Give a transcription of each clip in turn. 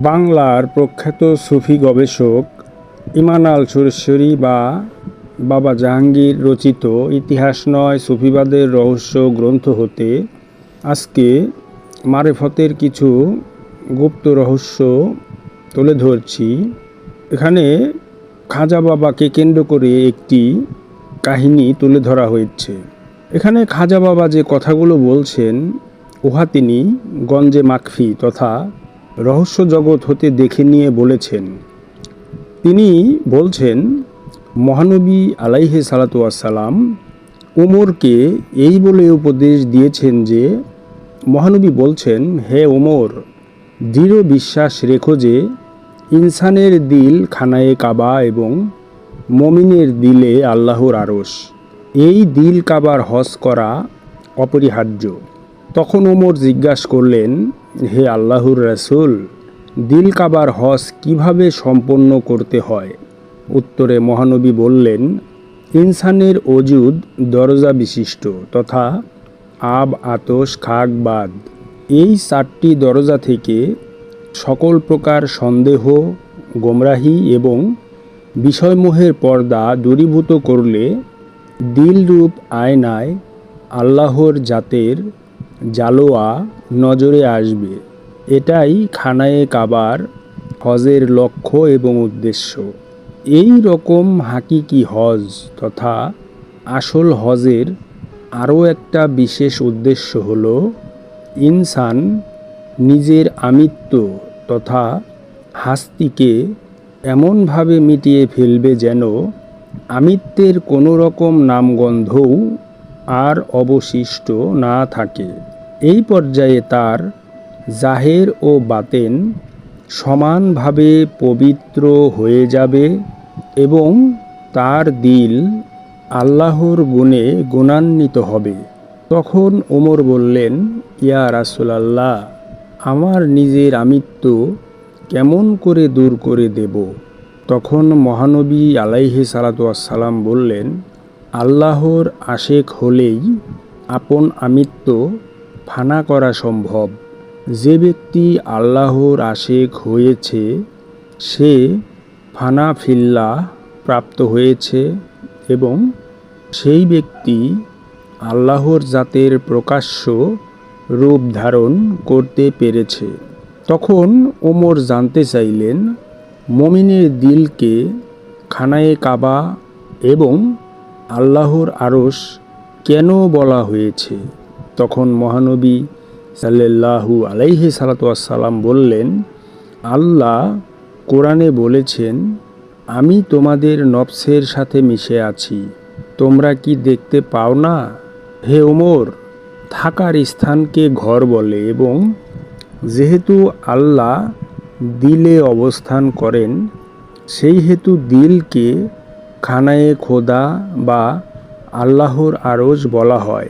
বাংলার প্রখ্যাত সুফি গবেষক ইমান আল সুরেশ্বরী বা বাবা জাহাঙ্গীর রচিত ইতিহাস নয় সুফিবাদের রহস্য গ্রন্থ হতে আজকে মারেফতের কিছু গুপ্ত রহস্য তুলে ধরছি। এখানে খাজা বাবাকে কেন্দ্র করে একটি কাহিনী তুলে ধরা হয়েছে। এখানে খাজা বাবা যে কথাগুলো বলছেন, উহা তিনি গঞ্জে মাকফি তথা রহস্য জগৎ হতে দেখে নিয়ে বলেছেন। তিনি বলছেন, মহানবী আলাইহে আসসালাম ওমরকে এই বলে উপদেশ দিয়েছেন যে, মহানবী বলছেন, হে ওমর দৃঢ় বিশ্বাস রেখো যে, ইনসানের দিল খানায়ে কাবা এবং মমিনের দিলে আল্লাহর আরস এই দিল কাবার হজ করা অপরিহার্য। তখন ওমর জিজ্ঞাসা করলেন হে আল্লাহর রাসূল, দিল কাবার হজ কীভাবে সম্পন্ন করতে হয়? উত্তরে মহানবী বললেন, ইনসানের অজুদ দরজা বিশিষ্ট তথা আব, আতস খাক বাদ। এই চারটি দরজা থেকে সকল প্রকার সন্দেহ, গোমরাহি এবং বিষয়মোহের পর্দা দূরীভূত করলে দিলরূপ আয়নায় আল্লাহর জাতের জালোয়া নজরে আসবে। এটাই খানায়ে কাবার হজের লক্ষ্য এবং উদ্দেশ্য। এই রকম হাকিকি হজ তথা আসল হজের আরও একটা বিশেষ উদ্দেশ্য হল ইনসান নিজের আমিত্ব তথা হাস্তিকে এমনভাবে মিটিয়ে ফেলবে যেন আমিত্বের কোনো রকম নামগন্ধও আর অবশিষ্ট না থাকে। এই পর্যায়ে তার জাহের ও বাতেন সমানভাবে পবিত্র হয়ে যাবে এবং তার দিল আল্লাহর গুণে গুণান্বিত হবে। তখন ওমর বললেন, ইয়া রাসুলাল্লাহ, আমার নিজের আমিত্ব কেমন করে দূর করে দেব? তখন মহানবী আলাইহি সালাতাম বললেন আল্লাহর আশেক হলেই আপন আমিত্ব ফানা করা সম্ভব। যে ব্যক্তি আল্লাহর আশেক হয়েছে, সে ফানা ফিল্লা প্রাপ্ত হয়েছে এবং সেই ব্যক্তি আল্লাহর জাতের প্রকাশ্য রূপ ধারণ করতে পেরেছে। তখন ওমর জানতে চাইলেন, মমিনের দিলকে খানায়ে কাবা এবং আল্লাহর আরশ কেন বলা হয়েছে? তখন মহানবী সাল্লাল্লাহু আলাইহি সালাতাম বললেন, আল্লাহ কোরআনে বলেছেন, আমি তোমাদের নফসের সাথে মিশে আছি। তোমরা কি দেখতে পাও না? হে ওমর, থাকার স্থানকে ঘর বলে এবং যেহেতু আল্লাহ দিলে অবস্থান করেন, সেই হেতু দিলকে খানায়ে খোদা বা আল্লাহর আরজ বলা হয়।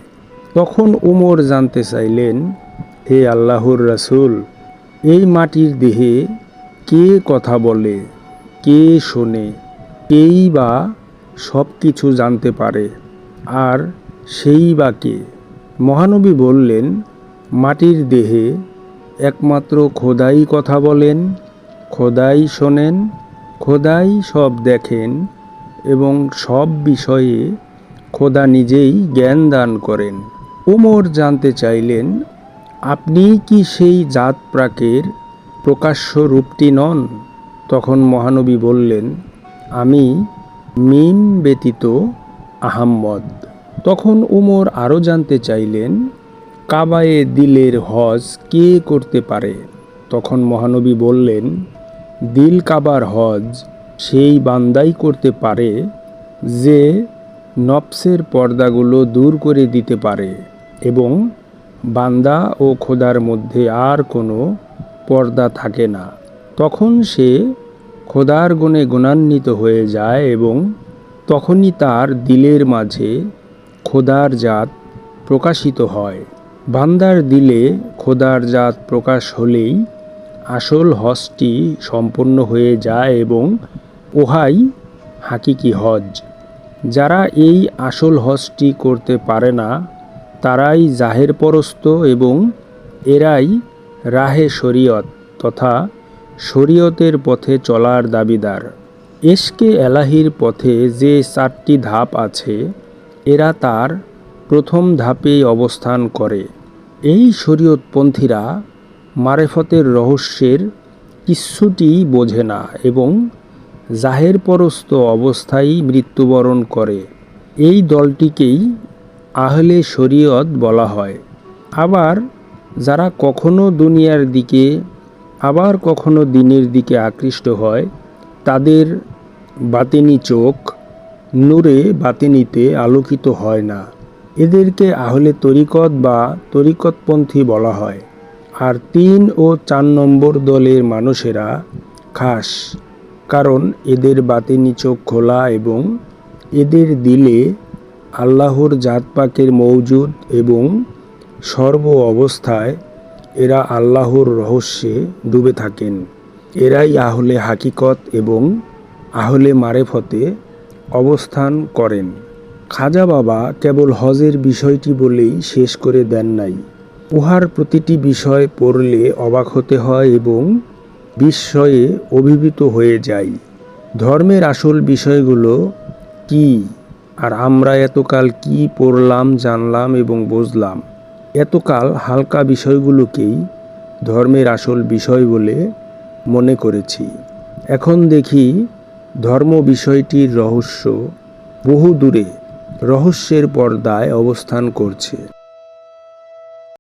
তখন উমর জানতে চাইলেন, হে আল্লাহর রাসূল, এই মাটির দেহে কে কথা বলে, কে শোনে কেই বা সব কিছু জানতে পারে, আর সেই বা কে? মহানবী বললেন, মাটির দেহে একমাত্র খোদাই কথা বলেন, খোদাই শোনেন, খোদাই সব দেখেন এবং সব বিষয়ে খোদা নিজেই জ্ঞান দান করেন। উমর জানতে চাইলেন, আপনি কি সেই জাত প্রাকের প্রকাশ্য রূপটি নন? তখন মহানবী বললেন, আমি মিম ব্যতীত আহাম্মদ। তখন উমর আরও জানতে চাইলেন, কাবায়ে দিলের হজ কে করতে পারে? তখন মহানবী বললেন, দিল কাবার হজ সেই বান্দাই করতে পারে যে নফসের পর্দাগুলো দূর করে দিতে পারে এবং বান্দা ও খোদার মধ্যে আর কোনো পর্দা থাকে না। তখন সে খোদার গুণে গুণান্বিত হয়ে যায় এবং তখনই তার দিলের মাঝে খোদার জাত প্রকাশিত হয়। বান্দার দিলে খোদার জাত প্রকাশ হলেই আসল হজটি সম্পন্ন হয়ে যায় এবং ওহাই হাকিকি হজ। যারা এই আসল হজটি করতে পারে না, তারাই জাহের পরস্ত এবং এরাই রাহে শরীয়ত তথা শরীয়তের পথে চলার দাবিদার। এশকে এলাহির পথে যে চারটি ধাপ আছে, এরা তার প্রথম ধাপেই অবস্থান করে। এই শরীয়তপন্থীরা মারেফতের রহস্যের কিচ্ছুটি বোঝে না এবং জাহের পরস্ত অবস্থায় মৃত্যুবরণ করে। এই দলটিকেই আহলে শরীয়ত বলা হয়। আবার যারা কখনো দুনিয়ার দিকে, আবার কখনো দিনের দিকে আকৃষ্ট হয়, তাদের বাতিনি চোখ নূরে বাতিনিতে আলোকিত হয় না। এদেরকে আহলে তরিকত বা তরিকতপন্থী বলা হয়। আর তিন ও চার নম্বর দলের মানুষেরা খাস। কারণ এদের বাতেনি চোখ খোলা এবং এদের দিলে আল্লাহর জাতপাকের মৌজুদ এবং সর্ব অবস্থায় এরা আল্লাহর রহস্যে ডুবে থাকেন। এরাই আহলে হাকিকত এবং আহলে মারেফতে অবস্থান করেন। খাজা বাবা কেবল হজের বিষয়টি বলেই শেষ করে দেন নাই। উহার প্রতিটি বিষয় পড়লে অবাক হতে হয় এবং বিস্ময়ে অভিভূত হয়ে যাই। ধর্মের আসল বিষয়গুলো কি? আর আমরা এতকাল কি পড়লাম, জানলাম এবং বুঝলাম? এতকাল হালকা বিষয়গুলোকেই ধর্মের আসল বিষয় বলে মনে করেছি। এখন দেখি ধর্ম বিষয়টির রহস্য বহু দূরে রহস্যের পর্দায় অবস্থান করছে।